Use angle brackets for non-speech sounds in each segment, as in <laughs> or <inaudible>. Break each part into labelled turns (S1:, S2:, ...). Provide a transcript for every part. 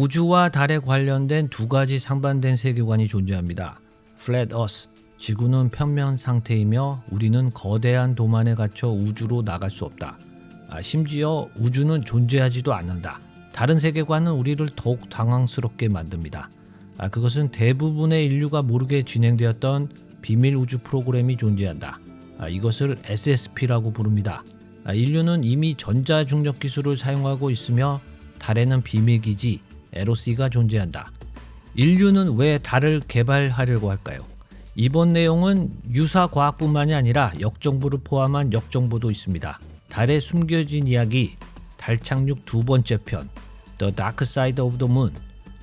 S1: 우주와 달에 관련된 두 가지 상반된 세계관이 존재합니다. Flat Earth, 지구는 평면 상태이며 우리는 거대한 도만에 갇혀 우주로 나갈 수 없다. 아, 심지어 우주는 존재하지도 않는다. 다른 세계관은 우리를 더욱 당황스럽게 만듭니다. 아, 그것은 대부분의 인류가 모르게 진행되었던 비밀 우주 프로그램이 존재한다. 아, 이것을 SSP라고 부릅니다. 아, 인류는 이미 전자 중력 기술을 사용하고 있으며 달에는 비밀 기지 LOC가 존재한다. 인류는 왜 달을 개발하려고 할까요? 이번 내용은 유사 과학뿐만이 아니라 역정보를 포함한 역정보도 있습니다. 달에 숨겨진 이야기 달 착륙 두 번째 편 The Dark Side of the Moon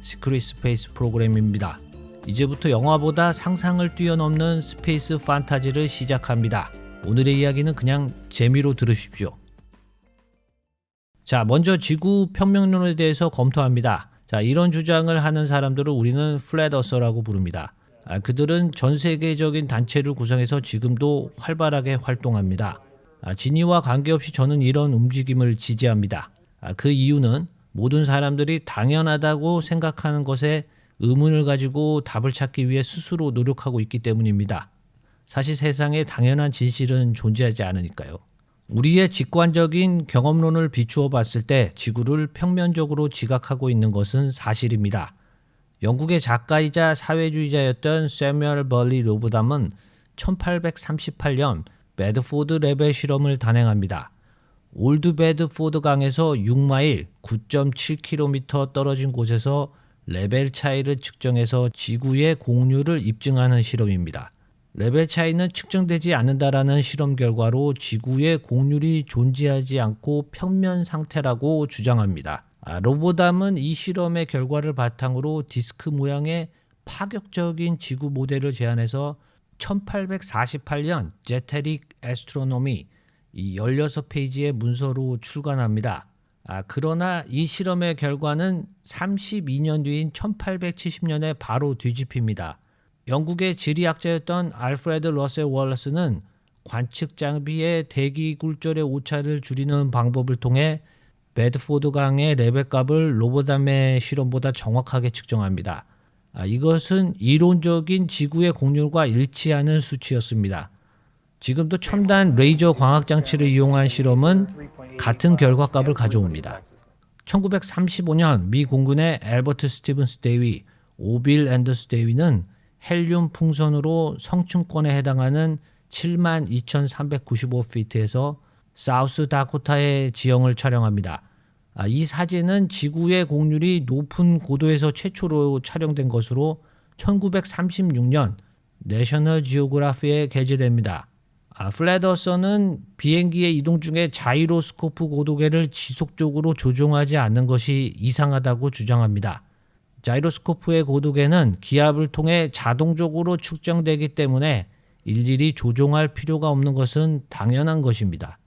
S1: 시크릿 스페이스 프로그램입니다. 이제부터 영화보다 상상을 뛰어넘는 스페이스 판타지를 시작합니다. 오늘의 이야기는 그냥 재미로 들으십시오. 자, 먼저 지구 평면론에 대해서 검토합니다. 자, 이런 주장을 하는 사람들을 우리는 플랫어서라고 부릅니다. 아, 그들은 전 세계적인 단체를 구성해서 지금도 활발하게 활동합니다. 아, 진위와 관계없이 저는 이런 움직임을 지지합니다. 아, 그 이유는 모든 사람들이 당연하다고 생각하는 것에 의문을 가지고 답을 찾기 위해 스스로 노력하고 있기 때문입니다. 사실 세상에 당연한 진실은 존재하지 않으니까요. 우리의 직관적인 경험론을 비추어 봤을 때 지구를 평면적으로 지각하고 있는 것은 사실입니다. 영국의 작가이자 사회주의자였던 세뮤얼 벌리 로브담은 1838년 베드포드 레벨 실험을 단행합니다. 올드 베드포드 강에서 6마일 9.7km 떨어진 곳에서 레벨 차이를 측정해서 지구의 공류를 입증하는 실험입니다. 레벨 차이는 측정되지 않는다라는 실험 결과로 지구의 공률이 존재하지 않고 평면 상태라고 주장합니다. 아, 로보담은 이 실험의 결과를 바탕으로 디스크 모양의 파격적인 지구 모델을 제안해서 1848년 제테릭 에스트로노미 이 16페이지의 문서로 출간합니다. 아, 그러나 이 실험의 결과는 32년 뒤인 1870년에 바로 뒤집힙니다. 영국의 지리학자였던 알프레드 러셀 월러스는 관측 장비의 대기 굴절의 오차를 줄이는 방법을 통해 베드포드 강의 레벨 값을 로보담의 실험보다 정확하게 측정합니다. 아, 이것은 이론적인 지구의 공률과 일치하는 수치였습니다. 지금도 첨단 레이저 광학 장치를 이용한 실험은 같은 결과 값을 가져옵니다. 1935년 미 공군의 엘버트 스티븐스 대위, 오빌 앤더스 대위는 헬륨 풍선으로 성층권에 해당하는 72,395피트에서 사우스 다코타의 지형을 촬영합니다. 아, 이 사진은 지구의 공률이 높은 고도에서 최초로 촬영된 것으로 1936년 내셔널 지오그라피에 게재됩니다. 아, 플래더서는 비행기의 이동 중에 자이로스코프 고도계를 지속적으로 조종하지 않는 것이 이상하다고 주장합니다. 자이로스코프의 고도계는 기압을 통해 자동적으로 측정되기 때문에 일일이 조종할 필요가 없는 것은 당연한 것입니다.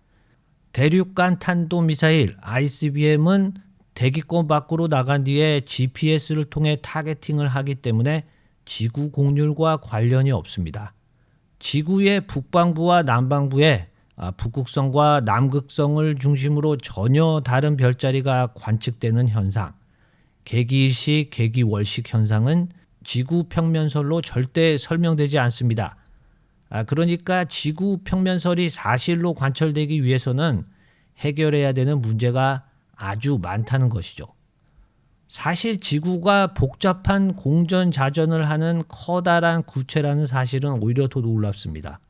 S1: 대륙간 탄도 미사일 ICBM은 대기권 밖으로 나간 뒤에 GPS를 통해 타겟팅을 하기 때문에 지구 공률과 관련이 없습니다. 지구의 북방부와 남방부에 아, 북극성과 남극성을 중심으로 전혀 다른 별자리가 관측되는 현상, 개기일식, 개기월식 현상은 지구 평면설로 절대 설명되지 않습니다. 아, 그러니까 지구 평면설이 사실로 관철되기 위해서는 해결해야 되는 문제가 아주 많다는 것이죠. 사실 지구가 복잡한 공전 자전을 하는 커다란 구체라는 사실은 오히려 더 놀랍습니다.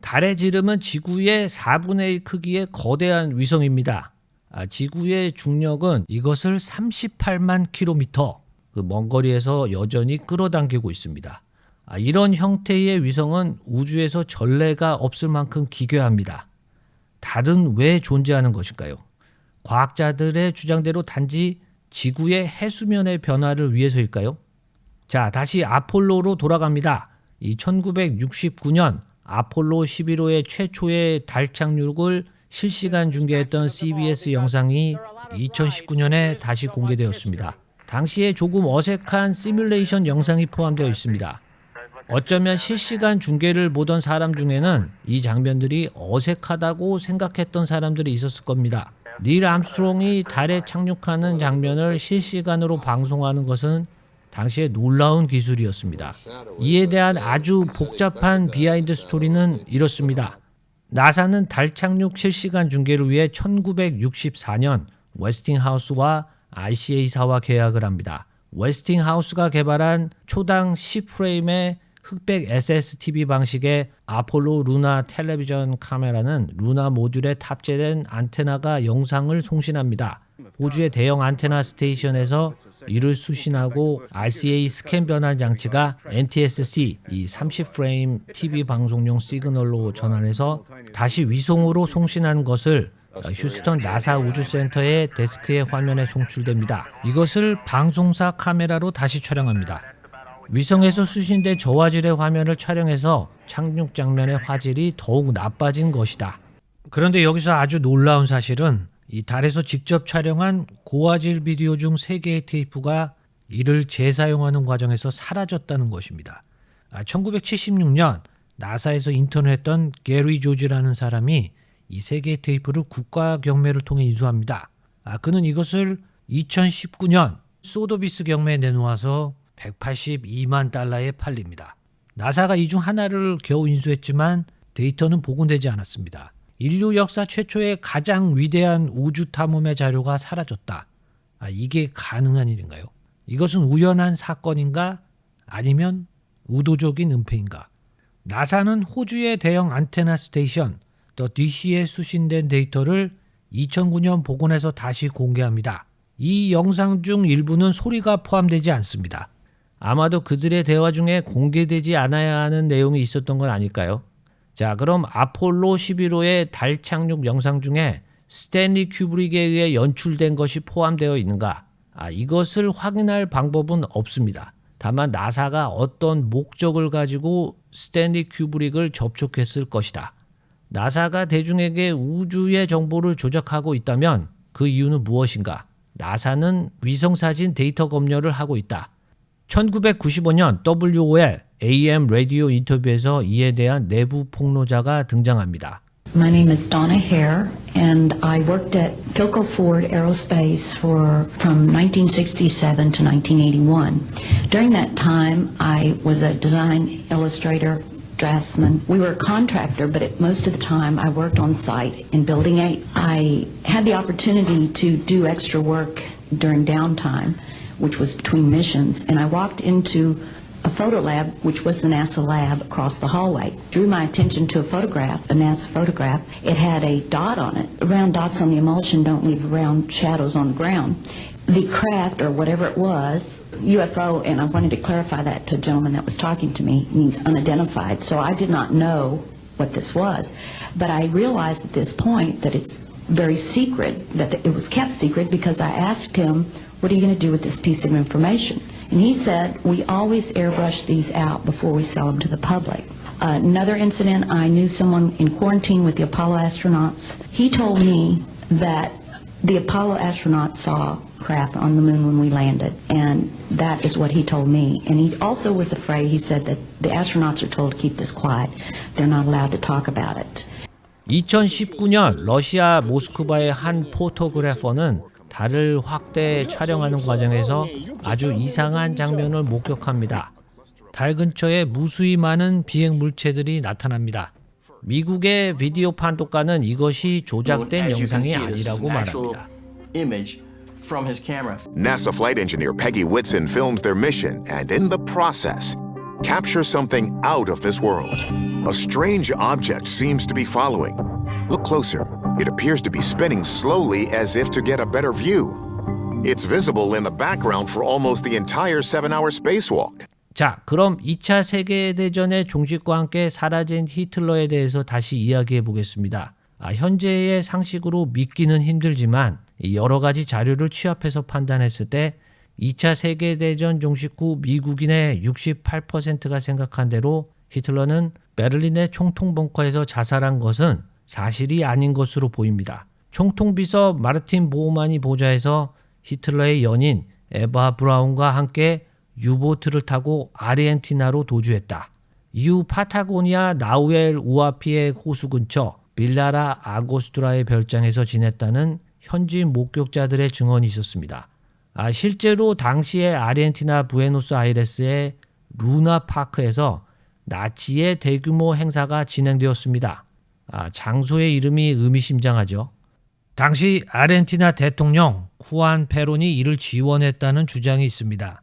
S1: 달의 지름은 지구의 4분의 1 크기의 거대한 위성입니다. 아, 지구의 중력은 이것을 38만 킬로미터 그 먼 거리에서 여전히 끌어당기고 있습니다. 아, 이런 형태의 위성은 우주에서 전례가 없을 만큼 기괴합니다. 달은 왜 존재하는 것일까요? 과학자들의 주장대로 단지 지구의 해수면의 변화를 위해서일까요? 자, 다시 아폴로로 돌아갑니다. 이 1969년 아폴로 11호의 최초의 달 착륙을 실시간 중계했던 CBS 영상이 2019년에 다시 공개되었습니다. 당시에 조금 어색한 시뮬레이션 영상이 포함되어 있습니다. 어쩌면 실시간 중계를 보던 사람 중에는 이 장면들이 어색하다고 생각했던 사람들이 있었을 겁니다. 닐 암스트롱이 달에 착륙하는 장면을 실시간으로 방송하는 것은 당시에 놀라운 기술이었습니다. 이에 대한 아주 복잡한 비하인드 스토리는 이렇습니다. 나사는 달 착륙 실시간 중계를 위해 1964년 웨스팅하우스와 RCA사와 계약을 합니다. 웨스팅하우스가 개발한 초당 10프레임의 흑백 SSTV 방식의 아폴로 루나 텔레비전 카메라는 루나 모듈에 탑재된 안테나가 영상을 송신합니다. 호주의 대형 안테나 스테이션에서 이를 수신하고 RCA 스캔 변환 장치가 NTSC 이 30프레임 TV 방송용 시그널로 전환해서 다시 위성으로 송신한 것을 휴스턴 나사 우주센터의 데스크의 화면에 송출됩니다. 이것을 방송사 카메라로 다시 촬영합니다. 위성에서 수신된 저화질의 화면을 촬영해서 착륙 장면의 화질이 더욱 나빠진 것이다. 그런데 여기서 아주 놀라운 사실은 이 달에서 직접 촬영한 고화질 비디오 중 3개의 테이프가 이를 재사용하는 과정에서 사라졌다는 것입니다. 아, 1976년 나사에서 인턴을 했던 게리 조지라는 사람이 이세 개의 테이프를 국가 경매를 통해 인수합니다. 아, 그는 이것을 2019년 소도비스 경매에 내놓아서 182만 달러에 팔립니다. 나사가 이 중 하나를 겨우 인수했지만 데이터는 복원되지 않았습니다. 인류 역사 최초의 가장 위대한 우주 탐험의 자료가 사라졌다. 아, 이게 가능한 일인가요? 이것은 우연한 사건인가? 아니면 의도적인 은폐인가? 나사는 호주의 대형 안테나 스테이션, 더 DC에 수신된 데이터를 2009년 복원해서 다시 공개합니다. 이 영상 중 일부는 소리가 포함되지 않습니다. 아마도 그들의 대화 중에 공개되지 않아야 하는 내용이 있었던 건 아닐까요? 자, 그럼 아폴로 11호의 달 착륙 영상 중에 스탠리 큐브릭에 의해 연출된 것이 포함되어 있는가? 아, 이것을 확인할 방법은 없습니다. 다만 나사가 어떤 목적을 가지고 스탠리 큐브릭을 접촉했을 것이다. 나사가 대중에게 우주의 정보를 조작하고 있다면 그 이유는 무엇인가? 나사는 위성사진 데이터 검열을 하고 있다. 1995년 WOL AM 라디오 인터뷰에서 이에 대한 내부 폭로자가 등장합니다.
S2: My name is Donna Hare, and I worked at Philco Ford Aerospace for from 1967 to 1981. During that time, I was a design illustrator, draftsman. We were a contractor, but at most of the time, I worked on site in Building 8. I had the opportunity to do extra work during downtime, which was between missions, and I walked into a photo lab, which was the NASA lab across the hallway. Drew my attention to a photograph, a NASA photograph. It had a dot on it. Round dots on the emulsion don't leave round shadows on the ground. The craft, or whatever it was, UFO, and I wanted to clarify that to a gentleman that was talking to me, means unidentified. So I did not know what this was. But I realized at this point that it's very secret, that it was kept secret because I asked him, what are you going to do with this piece of information? And he said, we always airbrush these out before we sell them to the public. Uh, another incident, I knew someone in quarantine with the Apollo astronauts. He told me that the Apollo astronauts saw craft on the moon when we landed, and that is what he told me. And he also was afraid, he said that the astronauts are told to keep this quiet. They're not allowed to talk about it.
S1: 2019년 러시아 모스크바의 한 포토그래퍼는 달을 확대 촬영하는 과정에서 아주 이상한 장면을 목격합니다. 달 근처에 무수히 많은 비행 물체들이 나타납니다. 미국의 비디오 판독가는 이것이 조작된 영상이 아니라고 말합니다.
S3: image from his camera.
S4: NASA flight engineer Peggy Whitson films their mission and, in the process, captures something out of this world. A strange object seems to be following. Look closer. It appears to be spinning slowly as if to get a better view. It's visible in the background for almost the entire seven hour spacewalk.
S1: 자, 그럼 2차 세계대전의 종식과 함께 사라진 히틀러에 대해서 다시 이야기해 보겠습니다. 아, 현재의 상식으로 믿기는 힘들지만 여러 가지 자료를 취합해서 판단했을 때 2차 세계대전 종식 후 미국인의 68%가 생각한 대로 히틀러는 베를린의 총통 벙커에서 자살한 것은 사실이 아닌 것으로 보입니다. 총통 비서 마르틴 보우만이 보좌해서 히틀러의 연인 에바 브라운과 함께 유보트를 타고 아르헨티나로 도주했다. 이후 파타고니아 나우엘 우아피의 호수 근처 빌라라 아고스투라의 별장에서 지냈다는 현지 목격자들의 증언이 있었습니다. 아, 실제로 당시에 아르헨티나 부에노스아이레스의 루나 파크에서 나치의 대규모 행사가 진행되었습니다. 아, 장소의 이름이 의미심장하죠. 당시 아르헨티나 대통령 후안 페론이 이를 지원했다는 주장이 있습니다.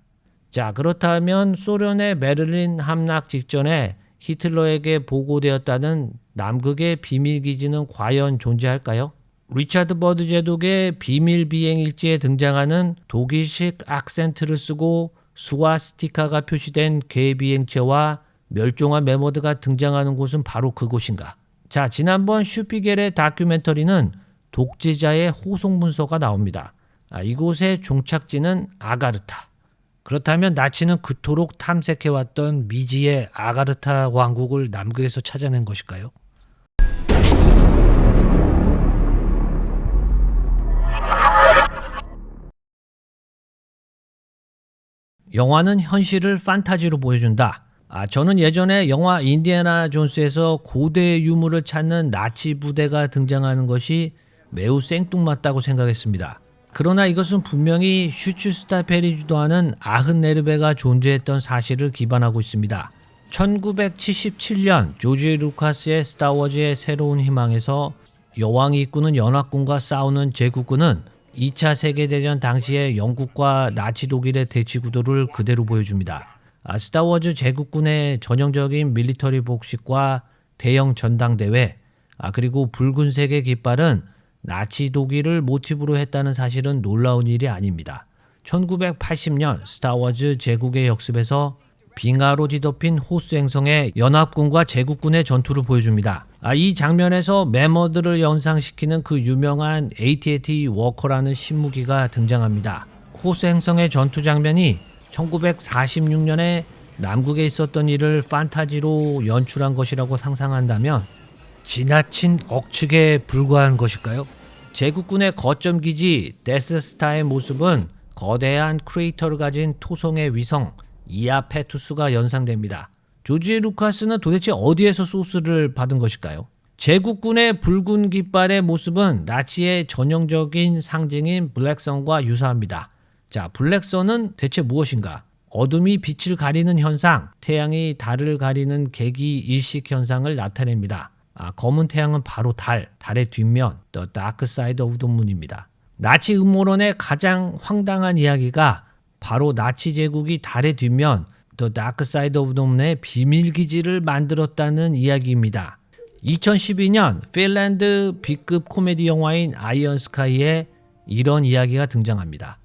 S1: 자, 그렇다면 소련의 베를린 함락 직전에 히틀러에게 보고되었다는 남극의 비밀 기지는 과연 존재할까요? 리차드 버드 제독의 비밀 비행 일지에 등장하는 독일식 악센트를 쓰고 스와스티카가 표시된 궤비행체와 멸종한 메모드가 등장하는 곳은 바로 그곳인가? 자, 지난번 슈피겔의 다큐멘터리는 독재자의 호송 문서가 나옵니다. 아, 이곳의 종착지는 아가르타. 그렇다면 나치는 그토록 탐색해왔던 미지의 아가르타 왕국을 남극에서 찾아낸 것일까요? 영화는 현실을 판타지로 보여준다. 아, 저는 예전에 영화 인디애나 존스에서 고대 유물을 찾는 나치 부대가 등장하는 것이 매우 생뚱맞다고 생각했습니다. 그러나 이것은 분명히 슈츠스타페리 주도하는 아흔네르베가 존재했던 사실을 기반하고 있습니다. 1977년 조지 루카스의 스타워즈의 새로운 희망에서 여왕이 이끄는 연합군과 싸우는 제국군은 2차 세계대전 당시의 영국과 나치 독일의 대치 구도를 그대로 보여줍니다. 아, 스타워즈 제국군의 전형적인 밀리터리 복식과 대형 전당대회, 아, 그리고 붉은색의 깃발은 나치 독일을 모티브로 했다는 사실은 놀라운 일이 아닙니다. 1980년 스타워즈 제국의 역습에서 빙하로 뒤덮인 호수 행성의 연합군과 제국군의 전투를 보여줍니다. 아, 이 장면에서 매머드를 연상시키는 그 유명한 AT-AT 워커라는 신무기가 등장합니다. 호수 행성의 전투 장면이 1946년에 남극에 있었던 일을 판타지로 연출한 것이라고 상상한다면 지나친 억측에 불과한 것일까요? 제국군의 거점 기지 데스스타의 모습은 거대한 크레이터를 가진 토성의 위성 이아페투스가 연상됩니다. 조지 루카스는 도대체 어디에서 소스를 받은 것일까요? 제국군의 붉은 깃발의 모습은 나치의 전형적인 상징인 블랙선과 유사합니다. 자, 블랙선은 대체 무엇인가? 어둠이 빛을 가리는 현상, 태양이 달을 가리는 계기 일식 현상을 나타냅니다. 아, 검은 태양은 바로 달, 달의 뒷면, The Dark Side of the Moon입니다. 나치 음모론의 가장 황당한 이야기가 바로 나치 제국이 달의 뒷면, The Dark Side of the Moon의 비밀 기지를 만들었다는 이야기입니다. 2012년 핀란드 B급 코미디 영화인 아이언 스카이에 이런 이야기가 등장합니다.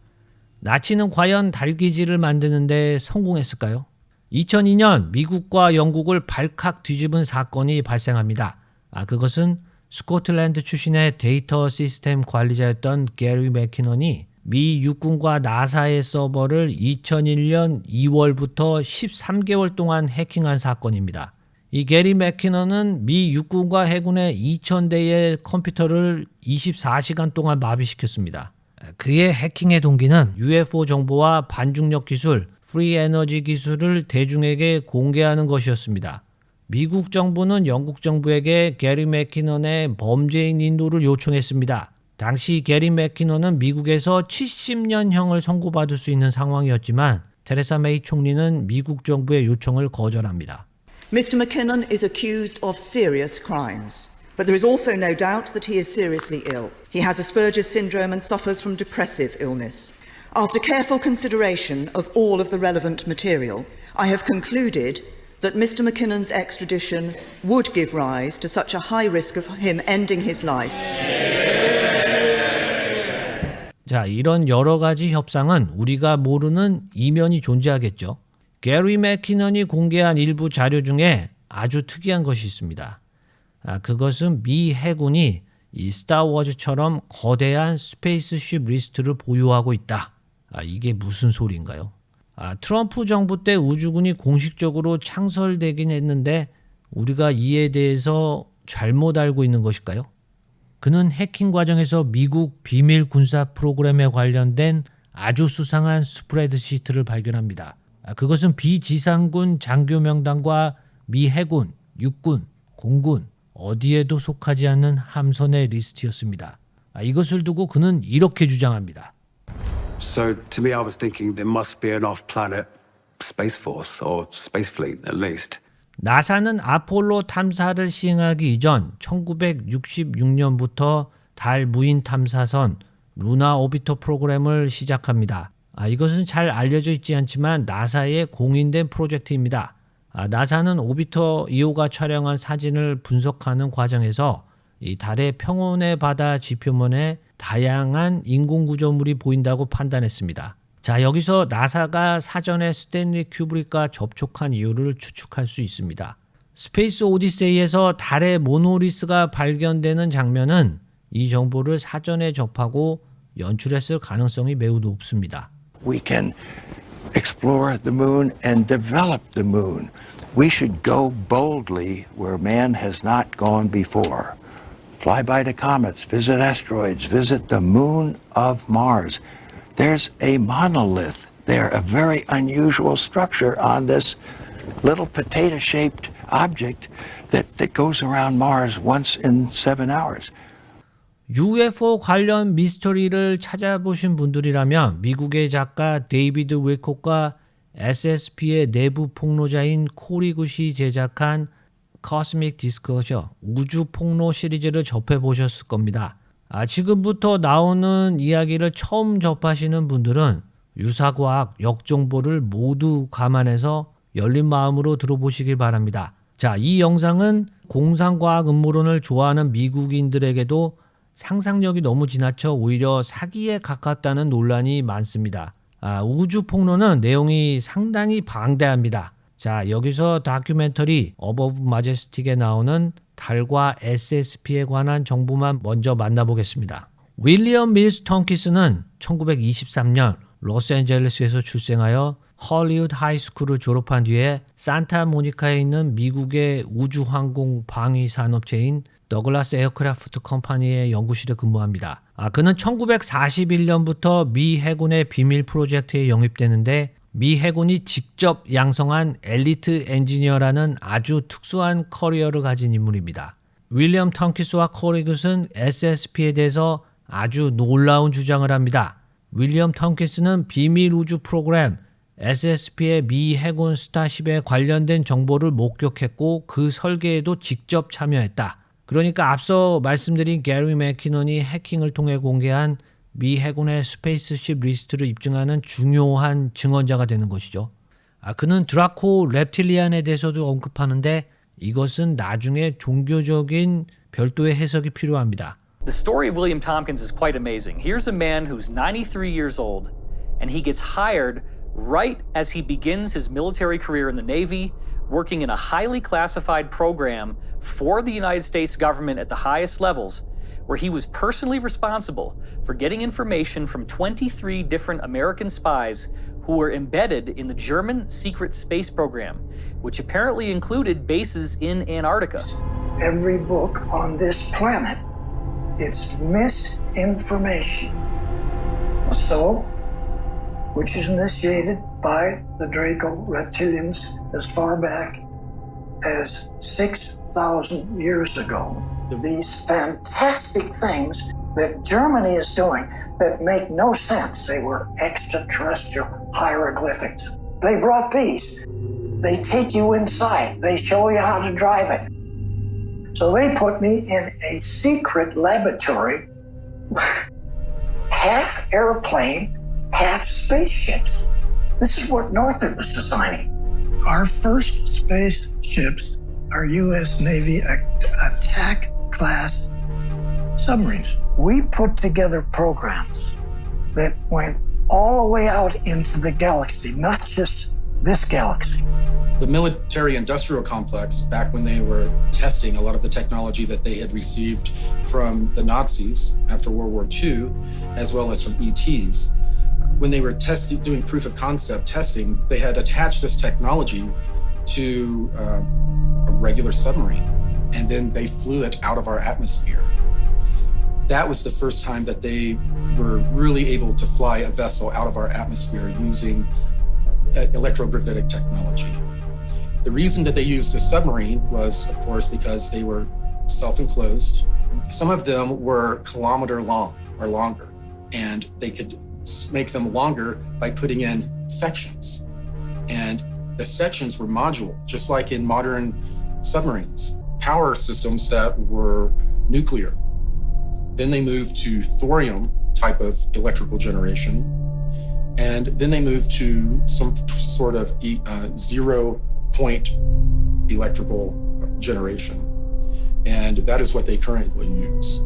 S1: 나치는 과연 달기지를 만드는데 성공했을까요? 2002년 미국과 영국을 발칵 뒤집은 사건이 발생합니다. 아, 그것은 스코틀랜드 출신의 데이터 시스템 관리자였던 게리 맥키넌이 미 육군과 나사의 서버를 2001년 2월부터 13개월 동안 해킹한 사건입니다. 이 게리 맥키넌은 미 육군과 해군의 2,000대의 컴퓨터를 24시간 동안 마비시켰습니다. 그의 해킹의 동기는 UFO 정보와 반중력 기술, 프리 에너지 기술을 대중에게 공개하는 것이었습니다. 미국 정부는 영국 정부에게 게리 맥키넌의 범죄인 인도를 요청했습니다. 당시 게리 맥키넌은 미국에서 70년형을 선고받을 수 있는 상황이었지만 테레사 메이 총리는 미국 정부의 요청을 거절합니다.
S5: Mr. McKinnon is accused of serious crimes. But there is also no doubt that he is seriously ill. He has Asperger's syndrome and suffers from depressive illness. After careful consideration of all of the relevant material, I have concluded that Mr. McKinnon's extradition would give rise to such a high risk of him ending his life.
S1: 자, 이런 여러 가지 협상은 우리가 모르는 이면이 존재하겠죠. 게리 맥키넌이 공개한 일부 자료 중에 아주 특이한 것이 있습니다. 아, 그것은 미 해군이 이 스타워즈처럼 거대한 스페이스쉽 리스트를 보유하고 있다. 아, 이게 무슨 소리인가요? 아, 트럼프 정부 때 우주군이 공식적으로 창설되긴 했는데 우리가 이에 대해서 잘못 알고 있는 것일까요? 그는 해킹 과정에서 미국 비밀 군사 프로그램에 관련된 아주 수상한 스프레드시트를 발견합니다. 아, 그것은 비지상군 장교 명단과 미 해군, 육군, 공군 어디에도 속하지 않는 함선의 리스트였습니다. 아, 이것을 두고 그는 이렇게 주장합니다.
S6: So to me, I was thinking there must be an off-planet space force or space fleet at least.
S1: 나사는 아폴로 탐사를 시행하기 이전 1966년부터 달 무인 탐사선 루나 오비터 프로그램을 시작합니다. 아, 이것은 잘 알려져 있지 않지만 나사의 공인된 프로젝트입니다. 아, 나사는 오비터 2호가 촬영한 사진을 분석하는 과정에서 이 달의 평원의 바다 지표면에 다양한 인공 구조물이 보인다고 판단했습니다. 자, 여기서 나사가 사전에 스탠리 큐브릭과 접촉한 이유를 추측할 수 있습니다. 스페이스 오디세이에서 달의 모노리스가 발견되는 장면은 이 정보를 사전에 접하고 연출했을 가능성이 매우 높습니다.
S7: we can explore the moon and develop the moon. We should go boldly where man has not gone before. Fly by the comets, visit asteroids, visit the moon of Mars. There's a monolith there, a very unusual structure on this little potato shaped object that, that goes around Mars once in seven hours.
S1: UFO 관련 미스터리를 찾아보신 분들이라면 미국의 작가 데이비드 윌콕과 SSP의 내부 폭로자인 코리 굿이 제작한 Cosmic Disclosure 우주 폭로 시리즈를 접해 보셨을 겁니다. 아, 지금부터 나오는 이야기를 처음 접하시는 분들은 유사과학 역정보를 모두 감안해서 열린 마음으로 들어보시길 바랍니다. 자, 이 영상은 공상과학 음모론을 좋아하는 미국인들에게도 상상력이 너무 지나쳐 오히려 사기에 가깝다는 논란이 많습니다. 아, 우주 폭로는 내용이 상당히 방대합니다. 자, 여기서 다큐멘터리 어버브 마제스틱에 나오는 달과 SSP에 관한 정보만 먼저 만나보겠습니다. 윌리엄 밀스 턴키스는 1923년 로스앤젤레스에서 출생하여 헐리우드 하이스쿨을 졸업한 뒤에 산타모니카에 있는 미국의 우주항공 방위 산업체인 더글라스 에어크래프트 컴퍼니의 연구실에 근무합니다. 아, 그는 1941년부터 미 해군의 비밀 프로젝트에 영입되는데 미 해군이 직접 양성한 엘리트 엔지니어라는 아주 특수한 커리어를 가진 인물입니다. 윌리엄 턴키스와 코리굿은 SSP에 대해서 아주 놀라운 주장을 합니다. 윌리엄 턴키스는 비밀 우주 프로그램 SSP의 미 해군 스타쉽에 관련된 정보를 목격했고 그 설계에도 직접 참여했다. 그러니까 앞서 말씀드린 게리 맥키넌이 해킹을 통해 공개한 미 해군의 스페이스십 리스트를 입증하는 중요한 증언자가 되는 것이죠. 아, 그는 드라코 reptilian에 대해서도 언급하는데 이것은 나중에 종교적인 별도의 해석이 필요합니다.
S8: The story of William Tompkins is quite amazing. Here's a man who's 93 years old, and he gets hired right as he begins his military career in the Navy, working in a highly classified program for the United States government at the highest levels, where he was personally responsible for getting information from 23 different American spies who were embedded in the German secret space program, which apparently included bases in Antarctica.
S9: every book on this planet. It's misinformation. So, which is initiated by the Draco reptilians as far back as 6,000 years ago. These fantastic things that Germany is doing that make no sense. They were extraterrestrial hieroglyphics. They brought these. They take you inside. They show you how to drive it. So they put me in a secret laboratory, <laughs> half airplane, half spaceships. This is what Northrop was designing. Our first spaceships are U.S. Navy attack class submarines. We put together programs that went all the way out into the galaxy, not just this galaxy.
S10: the military industrial complex, back when they were testing a lot of the technology that they had received from the Nazis after World War II, as well as from ETs, when they were testing, doing proof of concept testing, they had attached this technology to uh, a regular submarine, and then they flew it out of our atmosphere. That was the first time that they were really able to fly a vessel out of our atmosphere using uh, electrogravitic technology. The reason that they used a submarine was, of course, because they were self enclosed Some of them were kilometer long or longer, and they could make them longer by putting in sections. And the sections were modular, just like in modern submarines, power systems that were nuclear. Then they moved to thorium type of electrical generation. And then they moved to some sort of uh, zero point electrical generation. And that is what they currently use.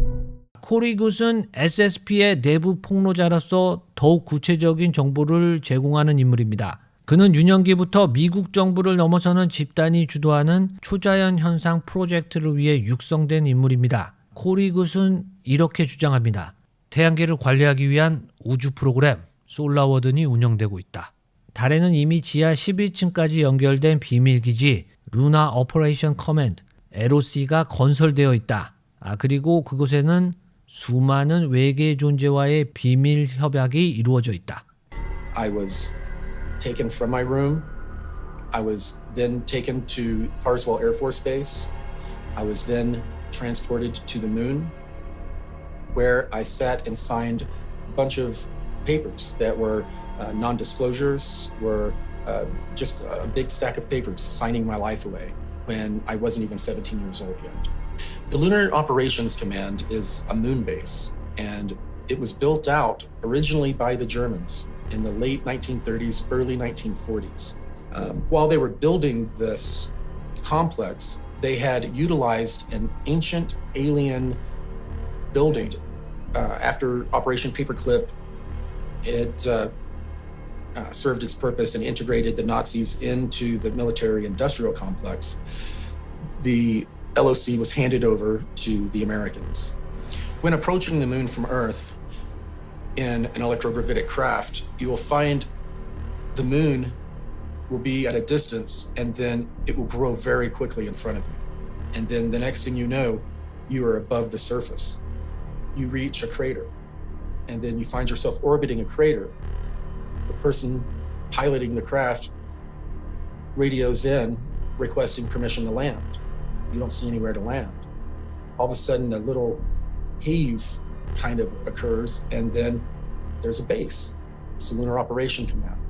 S1: 코리굿은 SSP의 내부 폭로자로서 더욱 구체적인 정보를 제공하는 인물입니다. 그는 유년기부터 미국 정부를 넘어서는 집단이 주도하는 초자연 현상 프로젝트를 위해 육성된 인물입니다. 코리굿은 이렇게 주장합니다. 태양계를 관리하기 위한 우주 프로그램 솔라워든이 운영되고 있다. 달에는 이미 지하 12층까지 연결된 비밀기지 루나 오퍼레이션 커맨드 LOC가 건설되어 있다. 아, 그리고 그곳에는 수많은 외계 존재와의 비밀 협약이 이루어져 있다.
S10: I was taken from my room. I was then taken to Carswell Air Force Base. I was then transported to the moon, where I sat and signed a bunch of papers that were uh, non disclosures, were uh, just a big stack of papers signing my life away when I wasn't even 17 years old yet. The Lunar Operations Command is a moon base, and it was built out originally by the Germans in the late 1930s, early 1940s. Um, while they were building this complex, they had utilized an ancient alien building. Uh, after Operation Paperclip, it uh, uh, served its purpose and integrated the Nazis into the military industrial complex. The LOC was handed over to the Americans. When approaching the moon from Earth in an electrogravitic craft, you will find the moon will be at a distance and then it will grow very quickly in front of you. And then the next thing you know, you are above the surface. You reach a crater and then you find yourself orbiting a crater. The person piloting the craft radios in requesting permission to land. You don't see anywhere to land. All of a sudden, a little haze kind of occurs, and then there's a base. It's the Lunar Operation Command.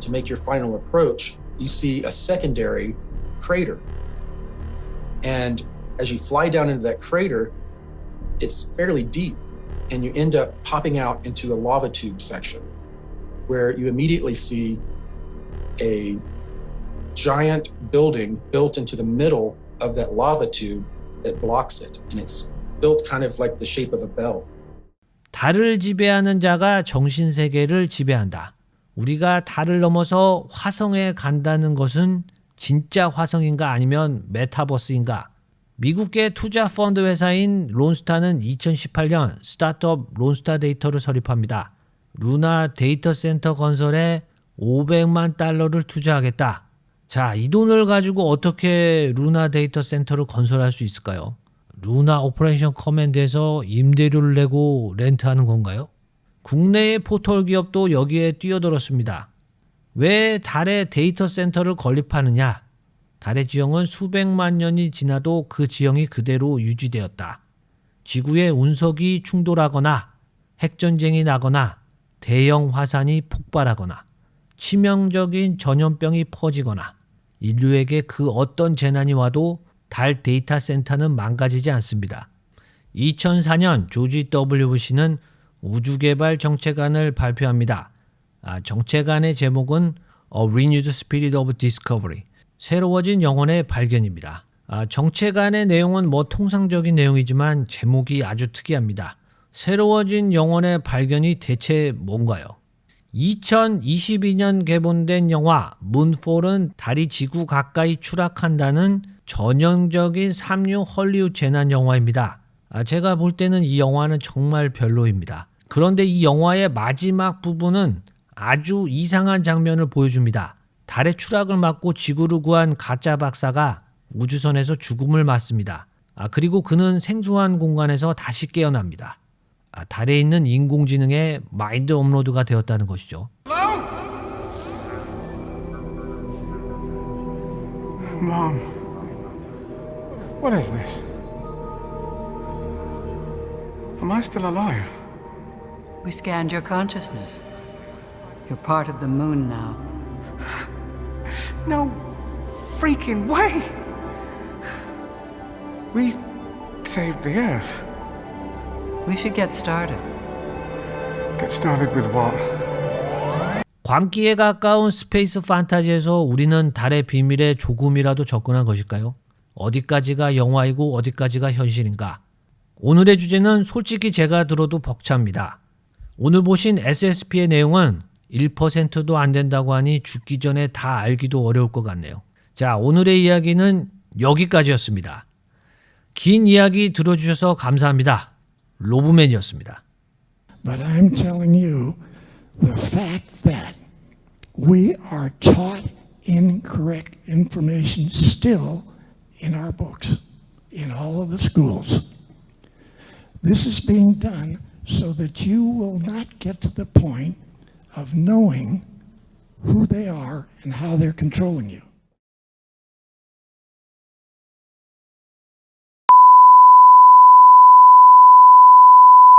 S10: To make your final approach, you see a secondary crater. And as you fly down into that crater, it's fairly deep, and you end up popping out into a lava tube section where you immediately see a giant building built into the middle of that lava tube that blocks it. And it's built kind of like the shape of a bell.
S1: 달을 지배하는 자가 정신 세계를 지배한다. 우리가 달을 넘어서 화성에 간다는 것은 진짜 화성인가 아니면 메타버스인가? 미국계 투자 펀드 회사인 론스타는 2018년 스타트업 론스타 데이터를 설립합니다. 루나 데이터 센터 건설에 500만 달러를 투자하겠다. 자, 이 돈을 가지고 어떻게 루나 데이터 센터를 건설할 수 있을까요? 루나 오퍼레이션 커맨드에서 임대료를 내고 렌트하는 건가요? 국내의 포털 기업도 여기에 뛰어들었습니다. 왜 달에 데이터 센터를 건립하느냐? 달의 지형은 수백만 년이 지나도 그 지형이 그대로 유지되었다. 지구의 운석이 충돌하거나 핵전쟁이 나거나 대형 화산이 폭발하거나 치명적인 전염병이 퍼지거나 인류에게 그 어떤 재난이 와도 달 데이터 센터는 망가지지 않습니다. 2004년 조지 W 부시는 우주개발 정책안을 발표합니다. 아, 정책안의 제목은 A Renewed Spirit of Discovery, 새로워진 영혼의 발견입니다. 아, 정책안의 내용은 뭐 통상적인 내용이지만 제목이 아주 특이합니다. 새로워진 영혼의 발견이 대체 뭔가요? 2022년 개봉된 영화 문폴은 달이 지구 가까이 추락한다는 전형적인 삼류 헐리우드 재난 영화입니다. 아, 제가 볼 때는 이 영화는 정말 별로입니다. 그런데 이 영화의 마지막 부분은 아주 이상한 장면을 보여줍니다. 달의 추락을 막고 지구를 구한 가짜 박사가 우주선에서 죽음을 맞습니다. 아, 그리고 그는 생소한 공간에서 다시 깨어납니다. 아, 달에 있는 인공지능의 마인드 업로드가 되었다는 것이죠.
S11: Mom, what is this? Am I still alive?
S12: We scanned your consciousness. You're part of the moon now.
S11: No freaking way! We saved the Earth.
S12: We should get started.
S11: Get started with what?
S1: 광기에 가까운 스페이스 판타지에서 우리는 달의 비밀에 조금이라도 접근한 것일까요? 어디까지가 영화이고 어디까지가 현실인가? 오늘의 주제는 솔직히 제가 들어도 벅찹니다. 오늘 보신 SSP의 내용은 1%도 안 된다고 하니 죽기 전에 다 알기도 어려울 것 같네요. 자, 오늘의 이야기는 여기까지였습니다. 긴 이야기 들어주셔서 감사합니다. 로브맨이었습니다.
S13: But I'm telling you the fact that we are taught incorrect information still in our books, in all of the schools. This is being done so that you will not get to the point of knowing who they are and how they're controlling you.